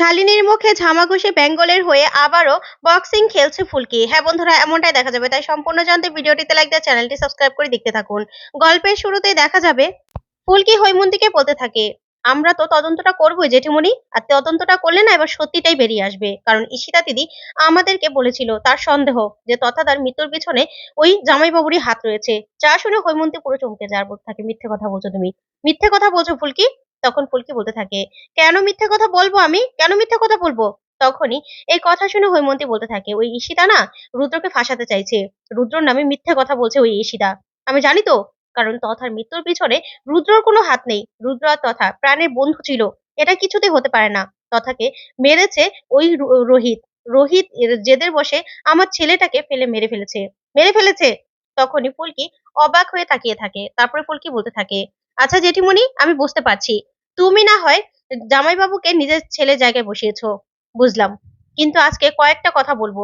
শালিনীর মুখে ঝামা ঘষে বেঙ্গলের হয়ে আবারও বক্সিং খেলছে ফুলকি। হ্যাঁ বন্ধুরা, এমনটাই দেখা যাবে। তাই সম্পূর্ণ জানতে ভিডিওটিতে লাইক দিয়ে চ্যানেলটি সাবস্ক্রাইব করে দেখতে থাকুন। গল্পের শুরুতেই দেখা যাবে, ফুলকি হৈমন্তীকে বলতে থাকে, আমরা তো তদন্তটা করবোই জেঠিমণি, আর তদন্তটা করলে না এবার সত্যিটাই বেরিয়ে আসবে। কারণ ঈশিতা দিদি আমাদেরকে বলেছিল, তার সন্দেহ যে তথা তার মৃত্যুর পিছনে ওই জামাইবাবুরই হাত রয়েছে। যা শুনে হৈমন্তী পুরো চমকে যায়। আর বলতে থাকে, মিথ্যে কথা বলছো তুমি। মিথ্যে কথা বলছো ফুলকি? তখন ফুলকি বলতে থাকে, কেন মিথ্যে কথা বলব আমি? কেন মিথ্যে কথা বলব? তখনই এই কথা শুনে হৈমন্তী বলতে থাকে, ওই ঈশিতা না রুদ্রকে ফাঁসাতে চাইছে। রুদ্রর নামে মিথ্যে কথা বলছে ওই ঈশিতা। আমি জানি তো, কারণ তথার মৃত্যুর পিছনে রুদ্রর কোনো হাত নেই। রুদ্র আর তথা প্রাণের বন্ধু ছিল। এটা কিছুতে হতে পারে না। তথাকে মেরেছে ওই রোহিত। রোহিত জেদের বসে আমার ছেলেটাকে ফেলে মেরে ফেলেছে। মেরে ফেলেছে? তখনই ফুলকি অবাক হয়ে তাকিয়ে থাকে। তারপরে ফুলকি বলতে থাকে আচ্ছা জেঠিমণি, আমি বুঝতে পারছি। তুমি না হয় জামাইবাবুকে নিজের ছেলে জায়গায় বসিয়েছো, বুঝলাম। কিন্তু আজকে কয়েকটা কথা বলব।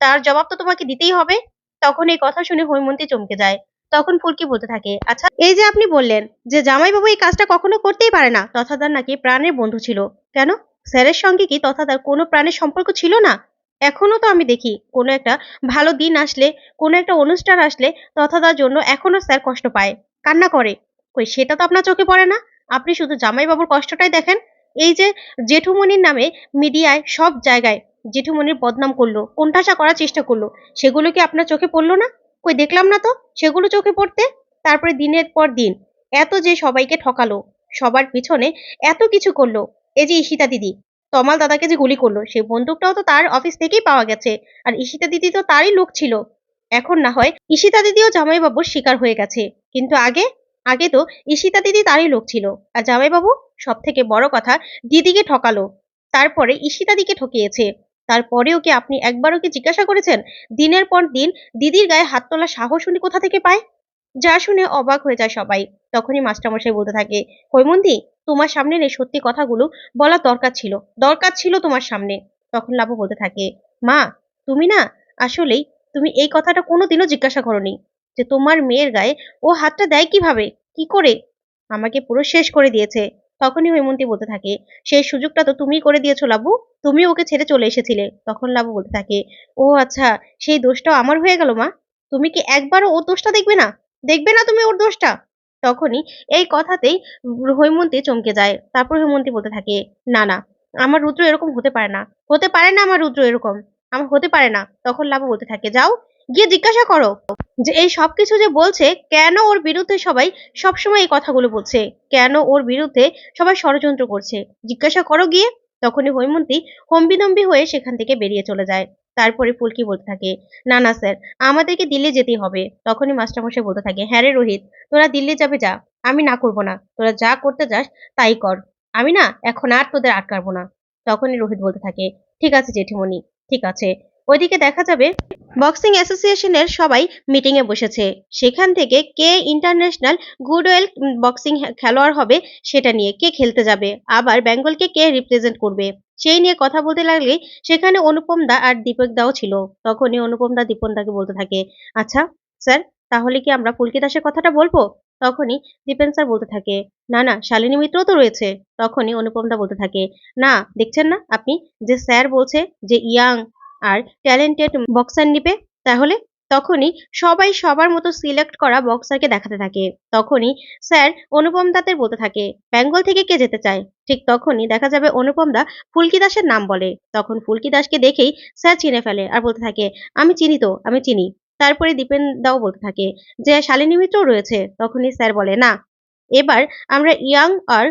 তার জবাব তো তোমাকে দিতেই হবে। তখন এই কথা শুনে হৈমন্তী চমকে যায়। তখন ফুলকি বলতে থাকে আচ্ছা এই যে আপনি বললেন যে জামাইবাবু এই কাজটা কখনো করতেই পারে না, তথাদার নাকি প্রাণের বন্ধু ছিল। কেন? স্যারের সঙ্গে কি তথাদার কোনো প্রাণের সম্পর্ক ছিল না? এখনও তো আমি দেখি, কোনো একটা ভালো দিন আসলে, কোনো একটা অনুষ্ঠান আসলে তথাদার জন্য এখনও স্যার কষ্ট পায়। কান্না করে। কই, সেটা তো আপনার চোখে পড়ে না। আপনি শুধু জামাইবাবুর কষ্টটাই দেখেন। এই যে জেঠুমনির নামে মিডিয়ায় সব জায়গায় জেঠুমনির বদনাম করল, কোণঠাসা করার চেষ্টা করল, সেগুলো কি আপনার চোখে পড়ল না? কই, দেখলাম না তো সেগুলো চোখে পড়তে? তারপরে দিনের পর দিন এত যে সবাইকে ঠকালো, সবার পিছনে এত কিছু করল, এই যে ঈশিতা দিদি, তমাল দাদাকে যে গুলি করল, সেই বন্দুকটাও তো তার অফিস থেকেই পাওয়া গেছে, আর ঈশিতা দিদি তো তারই লোক ছিল। এখন না হয় ঈশিতা দিদিও জামাইবাবুর শিকার হয়ে গেছে, কিন্তু আগে আগে তো ঈশিতা দিদি তারই লোক ছিল। আর জামাইবাবু সব থেকে বড় কথা, দিদিকে ঠকালো। তারপরে ঈশিতা দিকে ঠকিয়েছে। তারপরেও কি আপনি একবারও কি জিজ্ঞাসা করেছেন, দিনের পর দিন দিদির গায়ে হাত তোলার সাহস উনি কোথা থেকে পায়? যা শুনে অবাক হয়ে যায় সবাই। তখনই মাস্টারমশাই বলতে থাকে হৈমন্তী তোমার সামনে এই সত্যি কথাগুলো, বলা দরকার ছিল দরকার ছিল তোমার সামনে। তখন লাভু বলতে থাকে, মা, তুমি না আসলেই, তুমি এই কথাটা কোনোদিনও জিজ্ঞাসা করনি যে তোমার মেয়ের গায়ে ও হাতটা দেয় কীভাবে? কি করে? আমাকে পুরো শেষ করে দিয়েছে। তখনই হৈমন্তী বলতে থাকে, সেই সুযোগটা তো তুমিই করে দিয়েছ, লাবু। তুমি ওকে ছেড়ে চলে এসেছিলে। তখন লাবু বলতে থাকে, ও আচ্ছা সেই দোষটাও আমার হয়ে গেল মা। তুমি কি একবারও ওর দোষটা দেখবে না? দেখবে না তুমি ওর দোষটা? তখনই এই কথাতেই হৈমন্তী চমকে যায়। তারপর হৈমন্তী বলতে থাকে, না না, আমার রুদ্র এরকম হতে পারে না। হতে পারে না আমার রুদ্র এরকম। আমার হতে পারে না। তখন লাবু বলতে থাকে, যাও, গিয়ে জিজ্ঞাসা করো। যে এই সবকিছু যে বলছে, কেন ওর বিরুদ্ধে সবাই সবসময় এই কথাগুলো বলছে? কেন ওর বিরুদ্ধে সবাই ষড়যন্ত্র করছে? জিজ্ঞাসা করো গিয়ে। তখনই হৈমন্তী হম্বিদম্বি হয়ে সেখান থেকে বেরিয়ে চলে যায়। তারপরে ফুলকি বলতে থাকে, না না, স্যার, আমাদেরকে দিল্লি যেতেই হবে। তখনই মাস্টারমশাই বলতে থাকে হ্যাঁ রে রোহিত, তোরা দিল্লি যাবে যা, আমি না করব না। তোরা যা করতে যাস, তাই কর। আমি না এখন আর তোদের আটকাবো না। তখনই রোহিত বলতে থাকে, ঠিক আছে জেঠিমণি, ঠিক আছে। ওইদিকে দেখা যাবে বক্সিং অ্যাসোসিয়েশনের সবাই মিটিং এ বসেছে। সেখান থেকে কে ইন্টারন্যাশনাল গুডওয়েল বক্সিং খেলোয়াড় হবে সেটা নিয়ে কে খেলতে যাবে, আবার বেঙ্গলকে কে রিপ্রেজেন্ট করবে, সেই নিয়ে কথা বলতে লাগলে সেখানে অনুপম দা আর দীপক দাও ছিল, তখনই অনুপম দা দীপন দাকে বলতে থাকে আচ্ছা স্যার, তাহলে কি আমরা পুলকি দাসের কথাটা বলব? তখনই দীপেন স্যার বলতে থাকে, না না, শালিনী মিত্রও তো রয়েছে। তখনই অনুপম দা বলতে থাকে, না, দেখছেন না, আপনি যে স্যার বলছে যে ইয়াং আর ট্যালেন্টেড বক্সার নিবে, তাহলে তখনই সবাই সবার মতো সিলেক্ট করা বক্সারকে দেখাতে থাকে। তখনই স্যার অনুপম দাতের বলতে থাকে, বেঙ্গল থেকে কে যেতে চায়? ঠিক তখনই দেখা যাবে অনুপম দা ফুলকি দাসের নাম বলে। তখন ফুলকি দাসকে দেখেই স্যার চিনে ফেলে আর বলতে থাকে, আমি চিনি তো, আমি চিনি। তারপরে দীপেন দাও বলতে থাকে, যে শালিনী মিত্রও রয়েছে? তখনই স্যার বলে, না। এবার আমরা ইয়াং আর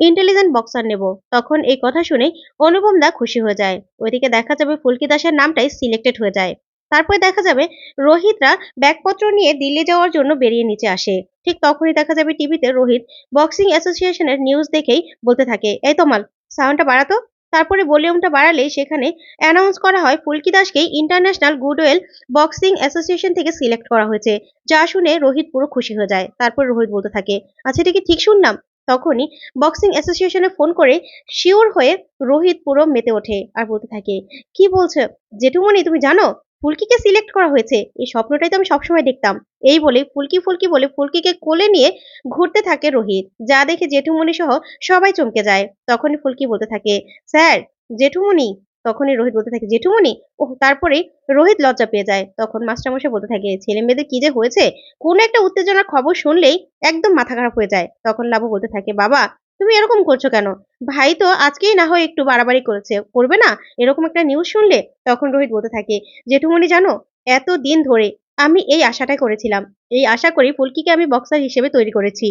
ইন্টেলিজেন্ট বক্সার নেব। তখন এই কথা শুনে অনুপম দা খুশি হয়ে যায়। ওইদিকে দেখা যাবে ফুলকি দাসের নামটাই সিলেক্টেড হয়ে যায়। তারপরে দেখা যাবে রোহিতরা ব্যাগপত্র নিয়ে দিল্লি যাওয়ার জন্য বেরিয়ে নিচে আসে। ঠিক তখনই দেখা যাবে টিভিতে রোহিত বক্সিং অ্যাসোসিয়েশনের নিউজ দেখেই বলতে থাকে, এই তোমাল সাউন্ডটা বাড়াতো তারপরে ভলিউমটা বাড়ালেই সেখানে অ্যানাউন্স করা হয় ফুলকি দাসকেই ইন্টারন্যাশনাল গুডওয়েল বক্সিং অ্যাসোসিয়েশন থেকে সিলেক্ট করা হয়েছে। যা শুনে রোহিত পুরো খুশি হয়ে যায়। তারপর রোহিত বলতে থাকে আচ্ছা এটা কি ঠিক শুনলাম? তখনই বক্সিং অ্যাসোসিয়েশনে ফোন করে শিওর হয়ে রোহিত পুরো মেতে ওঠে আর বলতে থাকে, কি বলছো? জেঠুমণি, তুমি জানো? ফুলকিকে সিলেক্ট করা হয়েছে। এই স্বপ্নটাই তো আমি সবসময় দেখতাম। এই বলে ফুলকি ফুলকি বলে ফুলকিকে কোলে নিয়ে ঘুরতে থাকে রোহিত। যা দেখে জেঠুমনি সহ সবাই চমকে যায়। তখনই ফুলকি বলতে থাকে, স্যার জেঠুমনি তখনই রোহিত বলতে থাকে জেঠুমনি ও তারপরেই রোহিত লজ্জা পেয়ে যায়। তখন মাস্টারমশাই বলতে থাকে, ছেলে মেয়েদের কি যে হয়েছে? কোনো একটা উত্তেজনার খবর শুনলেই একদম মাথা খারাপ হয়ে যায়। তখন লাভু বলতে থাকে, বাবা, তুমি এরকম করছ কেন? ভাই তো আজকেই না হয় একটু বাড়াবাড়ি করেছে, করবে না? এরকম একটা নিউজ শুনলে? তখন রোহিত বলতে থাকে জেঠুমনি জানো এত দিন ধরে আমি এই আশাটাই করেছিলাম। এই আশা করি ফুলকিকে আমি বক্সার হিসেবে তৈরি করেছি,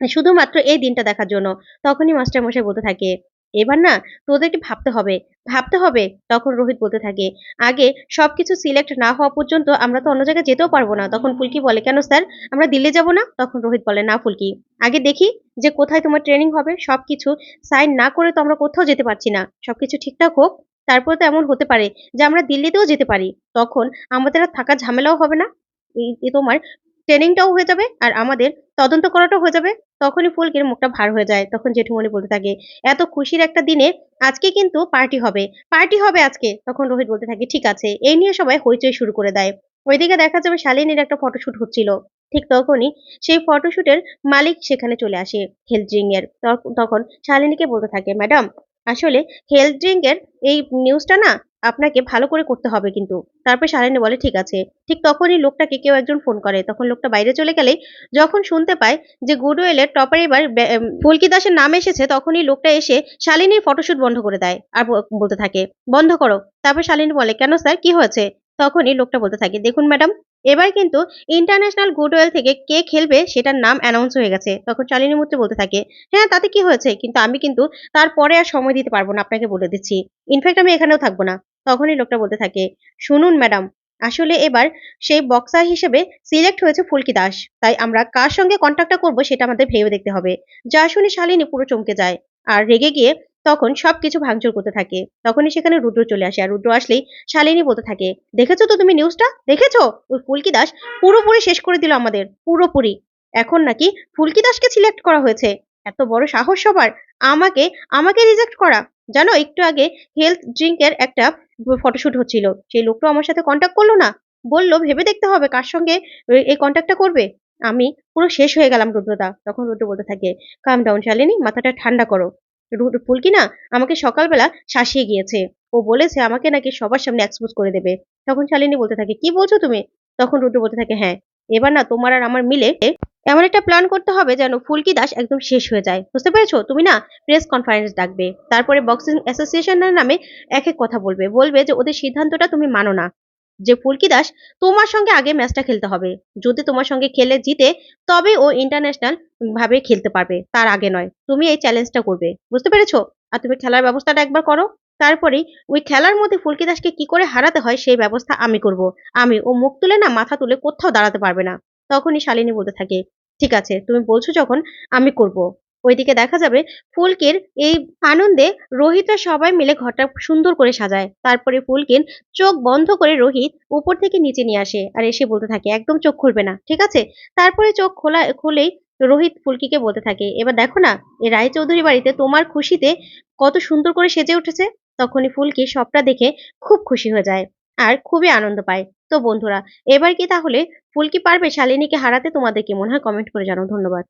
শুধুমাত্র এই দিনটা দেখার জন্য। তখনই মাস্টার মশাই বলতে থাকে এবার না তোদেরকে ভাবতে হবে ভাবতে হবে তখন রোহিত বলতে থাকে। আগে সবকিছু সিলেক্ট না হওয়া পর্যন্ত আমরা তো অন্য জায়গায় যেতেও পারব না। তখন ফুলকি বলে কেন স্যার আমরা দিল্লি যাব না? তখন রোহিত বলে না ফুলকি। আগে দেখি যে কোথায় তোমার ট্রেনিং হবে। সবকিছু সাইন না করে তো আমরা কোথাও যেতে পারছি না। সবকিছু ঠিকঠাক হোক তারপর তো এমন হতে পারে যে আমরা দিল্লিতেও যেতে পারি। তখন আমাদের আর থাকার ঝামেলাও হবে না। তোমার ট্রেনিংটাও হয়ে যাবে আর আমাদের তদন্ত করাটাও হয়ে যাবে। তখনই ফুলকির মুখটা ভার হয়ে যায়, তখন জেঠুমণি বলতে থাকে, এত খুশির একটা দিনে আজকে কিন্তু পার্টি হবে পার্টি হবে আজকে। তখন রোহিত বলতে থাকে, ঠিক আছে। এই নিয়ে সবাই হইচই শুরু করে দেয়। ওইদিকে দেখা যাবে শালিনীর একটা ফটোশুট হচ্ছিল। ঠিক তখনই সেই ফটোশ্যুটের মালিক সেখানে চলে আসে হেলথ ড্রিঙ্ক এর তখন শালিনীকে বলতে থাকে, ম্যাডাম, আসলে হেলথ ড্রিঙ্ক এর এই নিউজটা না আপনাকে ভালো করে করতে হবে কিন্তু। তারপর শালিনী বলে, ঠিক আছে। ঠিক তখনই লোকটাকে কেউ একজন ফোন করে। তখন লোকটা বাইরে চলে গেলে যখন শুনতে পায় যে গুডওয়েলের টপার এবার ফুলকি দাসের নাম এসেছে, তখনই লোকটা এসে শালিনীর ফটোশ্যুট বন্ধ করে দেয় আর বলতে থাকে, বন্ধ করো। তারপর শালিনী বলে, কেন স্যার? কি হয়েছে? তখনই লোকটা বলতে থাকে, দেখুন ম্যাডাম, এবার কিন্তু ইন্টারন্যাশনাল গুডওয়েল থেকে কে খেলবে সেটার নাম অ্যানাউন্স হয়ে গেছে। তখন শালিনী মূর্তি বলতে থাকে হ্যাঁ তাতে কি হয়েছে? কিন্তু আমি কিন্তু তারপরে আর সময় দিতে পারব না, আপনাকে বলে দিচ্ছি। ইনফ্যাক্ট আমি এখানেও থাকব না। তখনই লোকটা বলতে থাকে, শুনুন ম্যাডাম, আসলে এবার সেই বক্সার হিসেবে সিলেক্ট হয়েছে ফুলকি দাস। তাই আমরা কার সঙ্গে কন্ট্যাক্টটা করব সেটা আমাদের ভেবে দেখতে হবে। যা শুনে শালিনী পুরো চমকে যায় আর রেগে গিয়ে তখন সবকিছু ভাঙচুর করতে থাকে। তখনই সেখানে রুদ্র চলে আসে আর রুদ্র আসলেই শালিনী বলতে থাকে, দেখেছ তো তুমি নিউজটা দেখেছ? ওই ফুলকি দাস পুরোপুরি শেষ করে দিল আমাদের, পুরোপুরি। এখন নাকি ফুলকি দাসকে সিলেক্ট করা হয়েছে। এত বড় সাহস সবার। আমাকে আমাকে রিজেক্ট করা। জানো, একটু আগে হেলথ ড্রিঙ্কের একটা ফটোশুট হচ্ছিল। সেই লোকটা আমার সাথে কন্ট্যাক্ট করল না। বলল, ভেবে দেখতে হবে কার সঙ্গে এই- কন্ট্যাক্টটা করবে? আমি পুরো শেষ হয়ে গেলাম রুদ্রদা। তখন রুদ্র বলতে থাকে কাম ডাউন শালিনী, মাথাটা ঠান্ডা করো। ফুলকি না, আমাকে সকালবেলা শাসিয়ে গিয়েছে। ও বলেছে আমাকে নাকি সবার সামনে এক্সপোজ করে দেবে। তখন শালিনী বলতে থাকে, কি বলছো তুমি? তখন রুদ্র বলতে থাকে হ্যাঁ এবার না তোমার আর আমার মিলে এমন একটা প্ল্যান করতে হবে যেন ফুলকি দাস একদম শেষ হয়ে যায়। বুঝতে পেরেছ? তুমি না প্রেস কনফারেন্স ডাকবে, তারপরে বক্সিং অ্যাসোসিয়েশনের নামে এক এক কথা বলবে বলবে যে ওদের সিদ্ধান্তটা তুমি মানো না। যে ফুলকি দাস, তোমার সঙ্গে আগে ম্যাচটা খেলতে হবে। যদি তোমার সঙ্গে খেলে জিতে, তবে ও ইন্টারন্যাশনাল ভাবে খেলতে পারবে, তার আগে নয়। তুমি এই চ্যালেঞ্জটা করবে। বুঝতে পেরেছ? আর তুমি খেলার ব্যবস্থাটা একবার করো। তারপরেই ওই খেলার মধ্যে ফুলকি দাসকে কি করে হারাতে হয়, সেই ব্যবস্থা আমি করব। আমি ও মুখ তুলে না মাথা তুলে কোথাও দাঁড়াতে পারবে না। তখনই শালিনী বলতে থাকে, ঠিক আছে, তুমি বলছো যখন আমি করব। ওইদিকে দেখা যাবে ফুলকির এই আনন্দে রোহিতরা সবাই মিলে ঘরটা সুন্দর করে সাজায়। তারপরে ফুলকির চোখ বন্ধ করে রোহিত উপর থেকে নিচে নিয়ে আসে আর এসে বলতে থাকে, একদম চোখ খুলবে না, ঠিক আছে? তারপরে চোখ খোলা, খুলেই রোহিত ফুলকিকে বলতে থাকে, এবার দেখো না, এই রায়চৌধুরী বাড়িতে তোমার খুশিতে কত সুন্দর করে সেজে উঠেছে? তখনই ফুলকি সবটা দেখে খুব খুশি হয়ে যায় আর খুবই আনন্দ পায়। তো বন্ধুরা, এবার কি তাহলে ফুলকি পারবে? শালিনীকে হারাতে তোমাদের কি মনে হয়? কমেন্ট করে জানাও, ধন্যবাদ।